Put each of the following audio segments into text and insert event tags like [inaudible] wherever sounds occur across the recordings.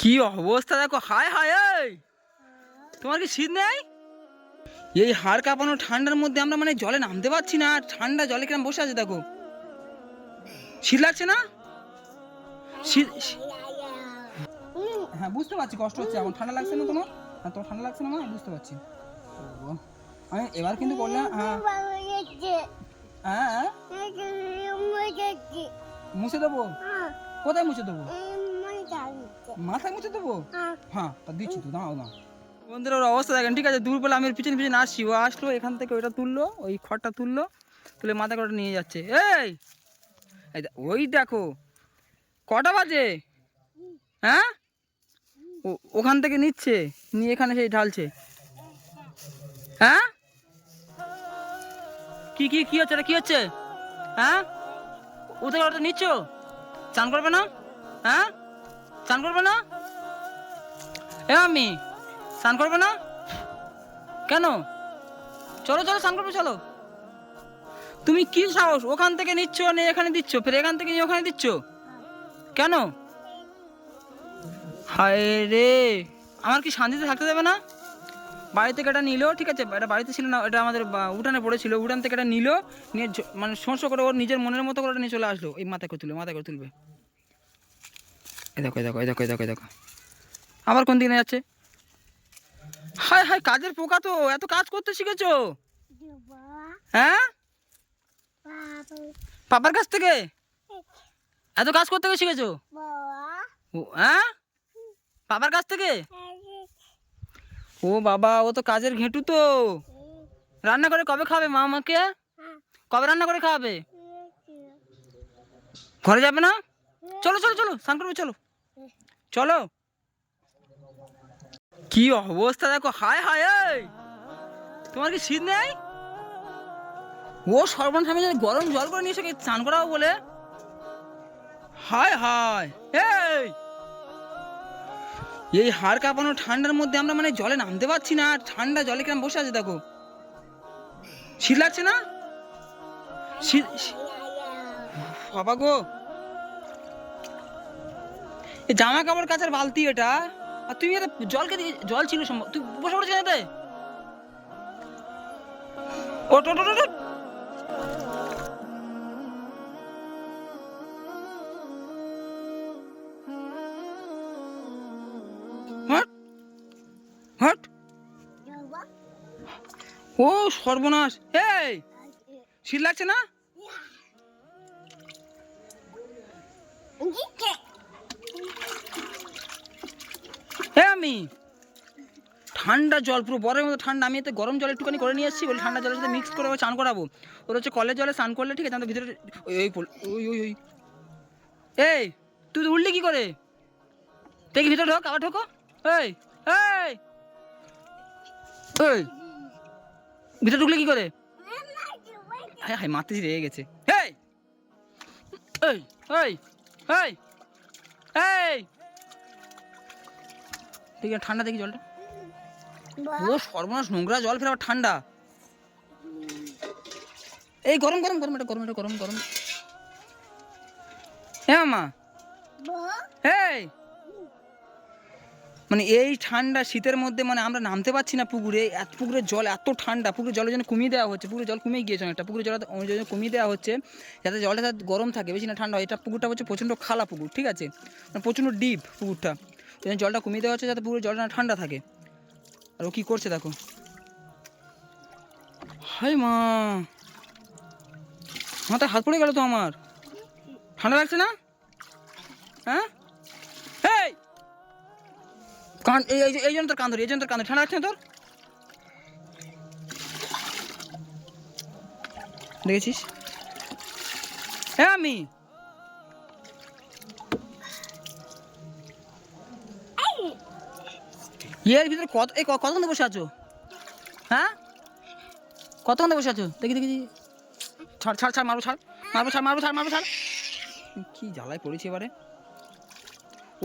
কি অবস্থা দেখো? হায় হায় এই! তোমার কি শীত নেই? এই হাড় কাঁপানো ঠান্ডার মধ্যে আমরা মানে জলে নামতে পারছি না আর ঠান্ডা জলে কিরম বসে আছে দেখো। শীত লাগছে না? শীত হ্যাঁ বুঝতে পারছি কষ্ট হচ্ছে এখন। ঠান্ডা লাগছে না তোমার? হ্যাঁ তোমার ঠান্ডা লাগছে না মা বুঝতে পারছি। আমি এবার কিন্তু করলে হ্যাঁ। হ্যাঁ হ্যাঁ, মুছে দেবো। কোথায় মুছে দেবো? মাথায় মুছে দেবো? হ্যাঁ। তা দিচ্ছি তো দাঁড়াও না বন্ধুরা ওর অবস্থা দেখেন ঠিক আছে? দুপুরবেলা আমি পিছনে পিছনে আসছি। ও আসলো এখান থেকে ওইটা তুললো ওই খড়টা তুললো তুলে মাথা করে নিয়ে যাচ্ছে। এই! ওই দেখো কটা বাজে? হ্যাঁ? ও- ওখান থেকে নিচ্ছে নিয়ে এখানে সেই ঢালছে। হ্যাঁ? কি কি কি হচ্ছে এটা কি হচ্ছে? হ্যাঁ? ও থেকে ওটা নিচ্ছ? চান করবে না? হ্যাঁ? চান করবে না? এ আমি, স্নান করবে না? কেন? চলো চলো, স্নান করবে, চলো। তুমি কি সাহস? ওখান থেকে নিচ্ছ নিয়ে এখানে দিচ্ছ? ফের এখান থেকে নিয়ে ওখানে দিচ্ছ? কেন? হায় রে, আমার কি শান্তিতে থাকতে দেবে না? বাড়ি থেকে এটা নিল, ঠিক আছে? এটা বাড়িতে ছিল না, এটা আমাদের উঠানে পড়েছিল। উঠান থেকে এটা নিল, নিয়ে মানে শোঁসো করে ওর নিজের মনের মতো করে নিয়ে চলে আসলো। এই মাথায় করে তুলবে, মাথায় করে তুলবে। দেখো দেখো দেখো দেখো দেখো। আবার কোন দিকে যাচ্ছে? হায় হায়, কাজের পোকা তো, এত কাজ করতে শিখেছো? হ্যাঁ? পাপার কাছ থেকে? এত কাজ করতে শিখেছো? হ্যাঁ? পাপার কাছ থেকে? ও বাবা, ও তো কাজের ঘেঁটু তো। রান্না করে কবে খাবে মা আমাকে? কবে রান্না করে খাওয়াবে ঘরে যাবে না? চলো চলো চলো স্নান করবে চলো। চলো। কি অবস্থা দেখো? হায় হায় তোমার কি শীত নেই? ও সর্বন স্বামী গরম জল করে নিয়ে এসে কি স্নান করাবো বলে? হায় হায়, এই! এই হাড় কাঁপানো ঠান্ডার মধ্যে আমরা মানে জলে নামতে পারছি না। আর ঠান্ডা জলে কিরম বসে আছে দেখো। শীত লাগছে না? শীত বাবা গো! জামা কাপড় কাচার বালতি এটা? আর তুই এটা জলকে জল ছিল সম্ভব তুই বসে পড়েছিস এতে ওট ওট ওট, ওট হট হট। ও সর্বনাশ। এই শীত লাগছে না? ঠান্ডা জল, পুরো বরের মতো ঠান্ডা। আমি এতে গরম জল একটুখানি করে নিয়ে এসেছি, বলে ঠান্ডা জলের সাথে মিক্স করে চান করাবো। ওর হচ্ছে কলের জলে স্নান করলে ঠিক আছে ভিতরে ওই ওই ওই ওই ওই। এই, তুই উঠলি কী করে? দেখি ভিতরে ঢোক, আবার ঢোকো? এই এই এই। ভিতরে ঢুকলে কী করে? হায় হায় মারতে রেগে গেছে। এই এই এই এই এই। ঠিক আছে, ঠান্ডা দেখি জলটা। ও সর্বনাশ নোংরা জল ফের আবার ঠান্ডা। এই গরম গরম গরম এটা গরম এটা গরম গরম। হ্যাঁ মা এই। মানে এই ঠান্ডা শীতের মধ্যে মানে আমরা নামতে পারছি না পুকুরে। এত পুকুরের জল এত ঠান্ডা পুকুরের জলের জন্য কমিয়ে দেওয়া হচ্ছে। পুকুরের জল কমিয়ে গিয়েছে অনেকটা। পুকুরের জল জন্য কমিয়ে দেওয়া হচ্ছে। যাতে জলটা যাতে গরম থাকে বেশি না ঠান্ডা হয়। এটা পুকুরটা হচ্ছে প্রচণ্ড খালা পুকুর ঠিক আছে? মানে প্রচণ্ড ডিপ পুকুরটা। জলটা কমিয়ে দেওয়া হচ্ছে যাতে পুকুরের জলটা ঠান্ডা থাকে। আর ও কী করছে দেখো? হাই মা। মাথায় হাত পড়ে গেল তো আমার। ঠান্ডা লাগছে না? হ্যাঁ? এই কান এই এই জন্য তোর কান ধরি, এই জন্য তোর কান ঠান্ডা লাগছে না তোর? দেখেছিস? হ্যাঁ আমি। ইয়ের ভিতরে কত এই কতক্ষণ বসে আছো? হ্যাঁ? কতক্ষণ বসে আছো? দেখি দেখি। ছাড় ছাড় ছাড়, মারবো ছাড়। মারবো ছাড় মারবো ছাড় মারবো, ছাড়। কি জ্বালায় পড়েছি এবারে?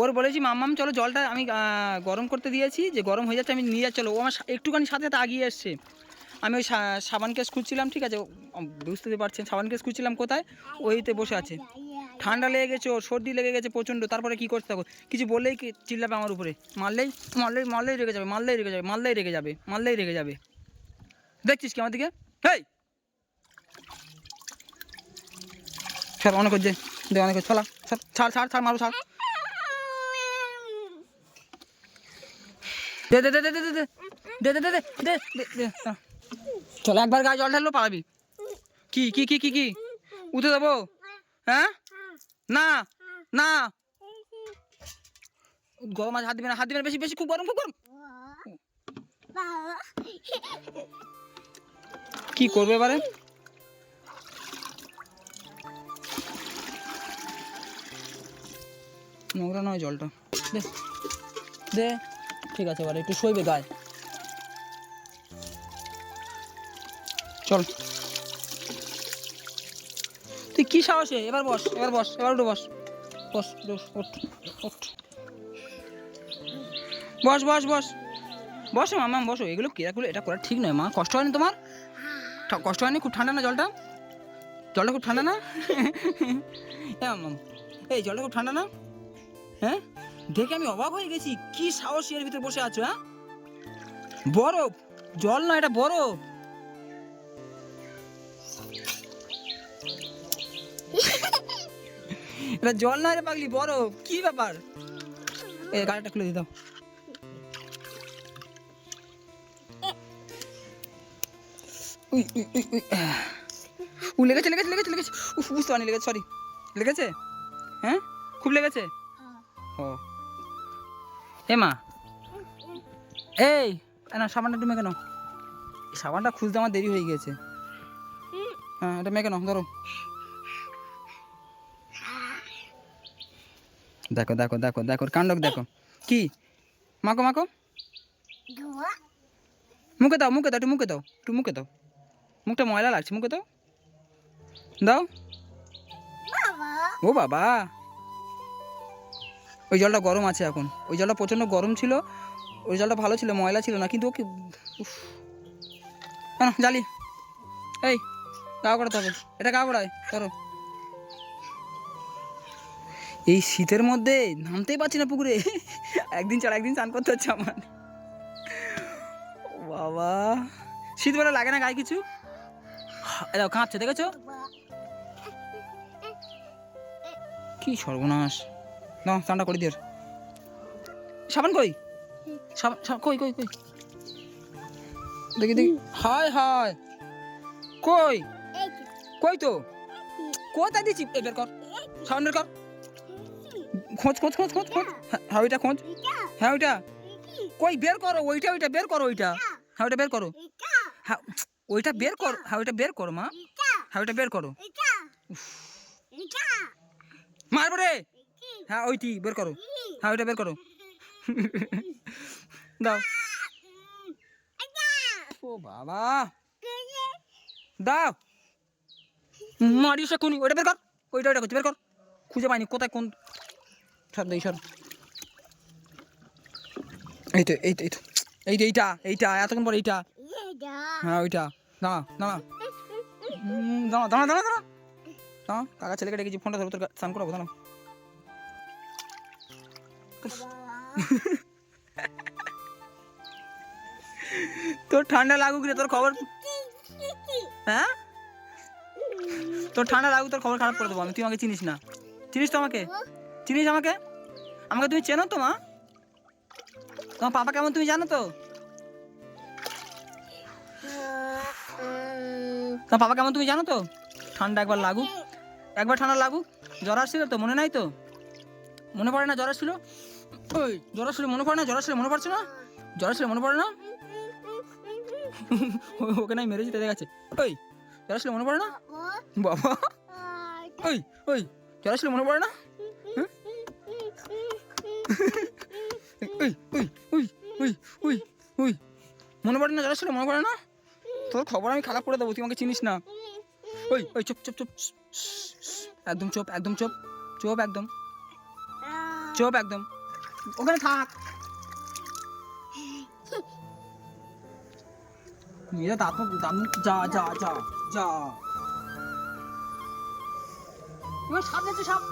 ওর বলেছি মাম্মাম চলো জলটা আমি গরম করতে দিয়েছি। যে গরম হয়ে যাচ্ছে, আমি নিয়ে যাচ্ছি। চলো, ও আমার একটুখানি সাথে সাথে আগিয়ে এসছে। আমি ওই সাবান কেস খুঁজছিলাম, ঠিক আছে? বুঝতে পারছেন সাবান কেস খুঁজছিলাম কোথায়? ওইতে বসে আছে। ঠান্ডা লেগে গেছে ওর সর্দি লেগে গেছে প্রচণ্ড তারপরে কি করতে থাকো কিছু বললেই কি চিল্লাবে আমার উপরে মারলেই মারলেই মারলেই রেগে যাবে মারলেই রেগে যাবে মারলেই রেগে যাবে মারলেই রেগে যাবে দেখছিস কি আমার দিকে হেই ছাড় অনেক দে অনেক ছলা ছাড় ছাড় ছাড় মারো ছাড় দে দে দে দে দে দে দে দে দে দে দে চল একবার গায়ে জল ঢাললো পালাবি কি কি কি কি কি উঠে দেবো হ্যাঁ না না। গরম আছে হাত দিবে না হাত দিবে না বেশি বেশি খুব গরম খুব গরম। কি করবে এবারে? নোংরা নয় জলটা। দে দে ঠিক আছে এবারে একটু সইবে গায়ে। চল। তুই কি সাহসে এবার বস এবার বস, এবার উঠে, বস। বস বস বস বস বস। বসো, মামা, বসো। এগুলো কিরাগুলো এটা করা ঠিক নয়, মা। কষ্ট হয়নি তোমার? কষ্ট হয়নি? খুব ঠান্ডা না জলটা? জলটা খুব ঠান্ডা না? হ্যাঁ মাম। এই, জলটা খুব ঠান্ডা না? হ্যাঁ? দেখে আমি অবাক হয়ে গেছি। কি সাহস এর ভিতরে বসে আছো হ্যাঁ? বরফ। জল না, এটা বরফ। এটা জল না রে পাগলি, বরফ। কি ব্যাপার? এ গাড়িটা খুলে দিয়ে দাও। লেগেছে লেগেছে লেগেছে লেগেছে। উফ বুঝতে পারিনি, লেগেছে সরি লেগেছে? হ্যাঁ? খুব লেগেছে? ও। এ মা। এই, না, সাবানটা একটু মেখে সাবানটা খুঁজতে আমার দেরি হয়ে গিয়েছে। হ্যাঁ এটা মেখে নাও, ধরো। দেখো দেখো দেখো দেখো কাণ্ড দেখো। কি? মাকো মাকো মুখে দাও মুখে দাও একটু মুখে দাও একটু মুখে দাও। মুখটা ময়লা লাগছে মুখে দাও। দাও। ও বাবা। ওই জলটা গরম আছে এখন। ওই জলটা প্রচণ্ড গরম ছিল। ওই জলটা ভালো ছিল ময়লা ছিল না কিন্তু ওকে জালি এই গা করাতে হবে। এটা গা করায় ধরো। এই শীতের মধ্যে নামতেই পারছি না পুকুরে। একদিন ছাড়া একদিন চান করতে হচ্ছে আমার। বাবা। শীত বলে লাগে না গায়ে কিছু? দেখো কাঁপছে দেখেছ? কি সর্বনাশ। না চানটা করে দিয়ে সাবান কই? কই কই কই? দেখি দেখি। হায় হায়। কই? কই তো? কোথায় দিচ্ছি? এই বের কর। সাবান কর। খোঁজ খোঁজ খোঁজ খোঁজ খোঁজ। হ্যাঁ, হ্যাঁ ওইটা খোঁজ। হ্যাঁ ওইটা। কই বের করো ওইটা ওইটা বের করো ওইটা। হ্যাঁ ওইটা বের করো। হ্যাঁ ওইটা বের করো হ্যাঁ ওইটা বের করো মা। হ্যাঁ ওইটা বের করো। মারবো রে। হ্যাঁ ওইটি বের করো। হ্যাঁ ওইটা বের করো। [laughs] দাও। ও বাবা। দাও। মারি সে কোনি ওইটা বের কর। ওইটা ওইটা করছি বের কর। খুঁজে পাইনি। কোথায় কোন সর। এইটা এইটা, এতক্ষণ পর এইটা। হ্যাঁ ওইটা, দাঁড়া দাঁড়া। দাঁড়া দাঁড়া দাঁড়া কাকা ছেলেকে ডেকেছি, ফোনটা ধরো, তোর স্নান করাবো, দাঁড়া। তোর ঠান্ডা লাগুক রে, তোর খবর হ্যাঁ? তোর ঠান্ডা লাগুক, তোর খবর খারাপ করে দেবো আমি, তুই আমাকে চিনিস না। চিনিস তো আমাকে? চিনিস আমাকে? আমাকে তুমি চেনো তো, মা? তোমার পাপা কেমন তুমি জানো তো? তোমার পাপা কেমন তুমি জানো তো? ঠান্ডা একবার লাগুক, একবার ঠান্ডা লাগুক। জ্বর আসছিল তো, মনে নাই তো? মনে পড়ে না, জ্বর আসছিল? ওই, জ্বর আসলে মনে পড়ে না, জ্বর আসলে মনে পড়ছে না? জ্বর আসলে মনে পড়ে না? ওকে নাই, মেরেছি তাদের কাছে ওই, জ্বর আসলে মনে পড়ে না? বাবা, ওই ওই, জ্বর আসলে মনে পড়ে না? মনে পড়ে না যারা আসলে মনে পড়ে না? তোর খবর আমি খারাপ করে দেবো, তুই আমাকে চিনিস না। ওই ওই, চুপ চুপ চুপ একদম চুপ একদম চুপ চুপ, একদম। চুপ, একদম। ওখানে থাক। মেয়েরা দাঁত দাঁত, যা যা যা যা। সাপ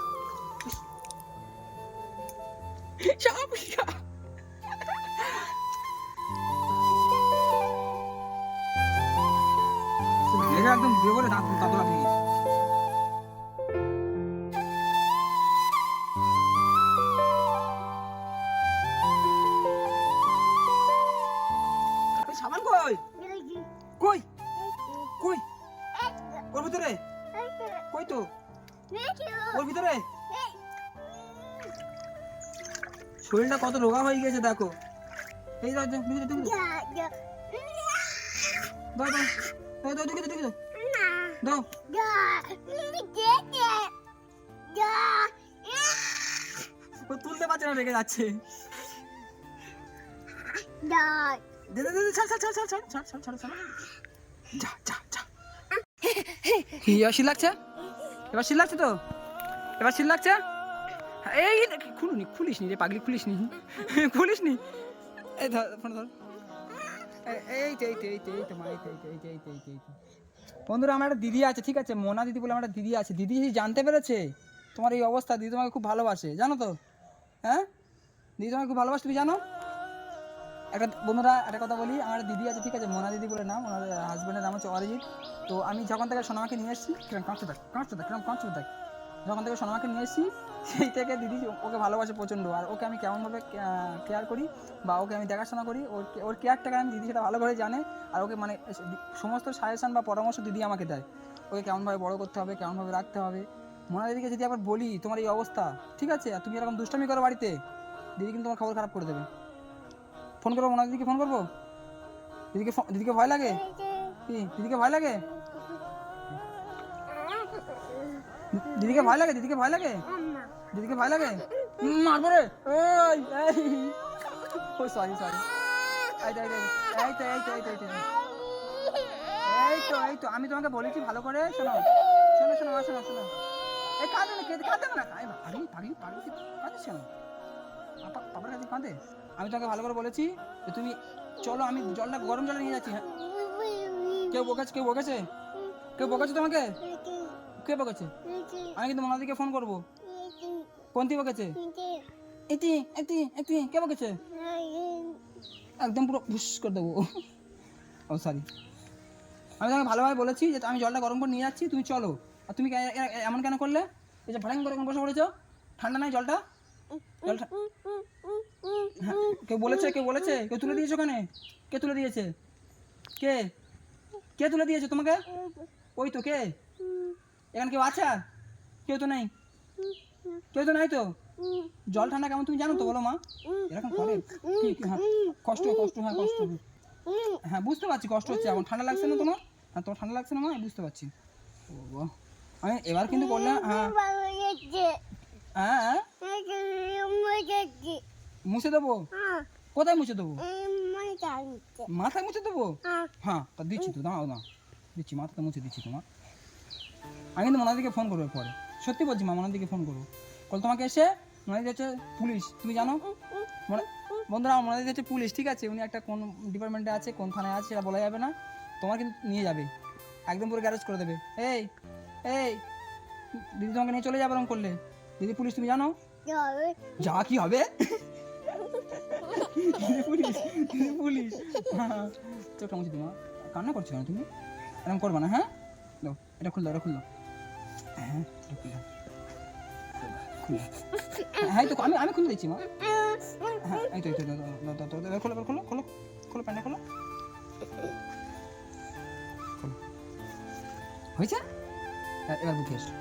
সাপরিকা এটা একদম দিয়ে করে দাঁত দাঁত লাগবে সাবান কই? কই? কই? ওর ভিতরে? কই তো? ওর ভিতরে? শরীরটা কত রোগা হয়ে গেছে দেখো। এই দাও দাও ঢুকে দাও, দাও দাও। দাও। দাও ও তুলতে পারছে না রেগে যাচ্ছে। দে দে দে ছাড় ছাড় ছাড় ছাড় ছাড় ছাড় ছাড় ছাড় ছাড়। যা যা যা। কি এবার শীত লাগছে? এবার শীত লাগছে তো? এবার শীত লাগছে? এই খুলুনি খুলিস রে পাগলি এই ধর ফোন ধর। এই- এই এই এই এই এই এই এই এই এই বন্ধুরা, আমার একটা দিদি আছে, ঠিক আছে? মোনা দিদি বলে আমার একটা দিদি আছে। দিদি জানতে পেরেছে? তোমার এই অবস্থা, দিদি তোমাকে খুব ভালোবাসে, জানো তো? হ্যাঁ? দিদি তোমাকে খুব ভালোবাসে, তুমি জানো? একটা, বন্ধুরা, একটা কথা বলি, আমার দিদি আছে, ঠিক আছে? মোনা দিদি বলে নাম, ওনার হাজব্যান্ডের নাম হচ্ছে অরিজিৎ। তো আমি যখন থেকে সোনামাকে নিয়ে এসেছি, কিরম কাঁচতে থাক কাঁচতে থাক, কিরম কাঁচতে থাক। যখন থেকে সোনামাকে নিয়ে এসেছি, সেই থেকে দিদি ওকে ভালোবাসে প্রচণ্ড। আর ওকে আমি কেমনভাবে কেয়ার করি বা ওকে আমি দেখাশোনা করি, ওর ওর কেয়ারটাকে আমি দিদি সেটা ভালো করে জানে, আর ওকে মানে সমস্ত সাজেশান বা পরামর্শ দিদি আমাকে দেয়। ওকে কেমনভাবে বড় করতে হবে, কেমনভাবে রাখতে হবে। মোনা দিদিকে যদি আবার বলি, তোমার এই অবস্থা, ঠিক আছে? আর তুমি এরকম দুষ্টামি করো বাড়িতে, দিদি কিন্তু তোমার খবর খারাপ করে দেবে। ফোন করব মোনা দিদিকে ফোন করব? দিদিকে দিদিকে ভয় লাগে? কি? দিদিকে ভয় লাগে? দিদিকে ভয় লাগে, দিদিকে ভয় লাগে? দিদিকে ভয় লাগে? মারবো রে। ওই ওই সরি সরি এই তো এই তো এই তো এই তো। এই তো এই তো, আমি তোমাকে বলেছি ভালো করে, শোনো। শোনো শোনো শোনো শোনো। এই কাঁদে না কেঁদে কাঁদে না। কাঁদে পাগলি পাগলি পাগলি কাঁদিস কেন? বাবার কাছে কাঁদে? আমি তোমাকে ভালো করে বলেছি যে তুমি চলো, আমি জলটা, গরম জলে নিয়ে যাচ্ছি হ্যাঁ। কেউ বকেছে কেউ বকেছে? কেউ বকেছে তোমাকে? কে বকেছে? আমি কিন্তু মোনাদিকে ফোন করব। কোনটি বকেছে এটি কে বকেছে? একদম পুরো ভুস করে দেবো। ও সরি আমি তোমাকে ভালোভাবে বলেছি যে আমি জলটা গরম করে নিয়ে যাচ্ছি তুমি চলো। আর তুমি এমন কেন করলে? এই যে ভাড়াং করে বসে পড়েছো? ঠান্ডা নাই জলটা? জলটা হ্যাঁ, কেউ বলেছে কেউ বলেছে? কেউ তুলে দিয়েছ ওখানে? কে তুলে দিয়েছে? কে? কে তুলে দিয়েছে তোমাকে? ওই তো কে? এখানে কেউ আছে? কেউ তো নেই। কেউ তো নাই তো? জল ঠান্ডা কেমন তুমি জানো তো বলো মা? এরকম করে। হ্যাঁ কষ্ট কষ্ট হ্যাঁ কষ্ট। হ্যাঁ বুঝতে পারছি, কষ্ট হচ্ছে। এখন ঠান্ডা লাগছে না তোমার? হ্যাঁ তোমার ঠান্ডা লাগছে না মা? বুঝতে পারছি। ও আমি এবার কিন্তু বললাম হ্যাঁ। হ্যাঁ হ্যাঁ। মুছে দেবো? কোথায় মুছে দেবো? মাথায় মুছে দেবো? হ্যাঁ দিচ্ছি তো, দাঁড়াও না দিচ্ছি মাথাটা মুছে দিচ্ছি তোমার। আমি কিন্তু মোনাদিকে ফোন করব পরে। সত্যি বলছি মা মোনাদিকে ফোন করব। কল তোমাকে এসে মোনাদি হচ্ছে পুলিশ তুমি জানো? মোনা- বন্ধুরা আমার মোনাদি হচ্ছে পুলিশ ঠিক আছে? উনি একটা কোন ডিপার্টমেন্টে আছে কোন থানায় আছে সেটা বলা যাবে না। তোমার কিন্তু নিয়ে যাবে। একদম পুরো গ্যারেজ করে দেবে। এই এই দিদি তোমাকে নিয়ে চলে যাবে এরকম করলে। দিদি পুলিশ তুমি জানো? যা কি হবে? Police police. হ্যাঁ। চোখটা মুছে দিমা কান্না করছ কেন তুমি? এরকম করবে না হ্যাঁ? দাও এটা খুল দাও এটা খুল দাও। হ্যাঁ তো আমি আমি খুলে দিচ্ছি মা হ্যাঁ এই তো এই তো খোলো খোলো খোলো খোলো প্যান্টটা খোলো হয়েছে এবার বুকে এসো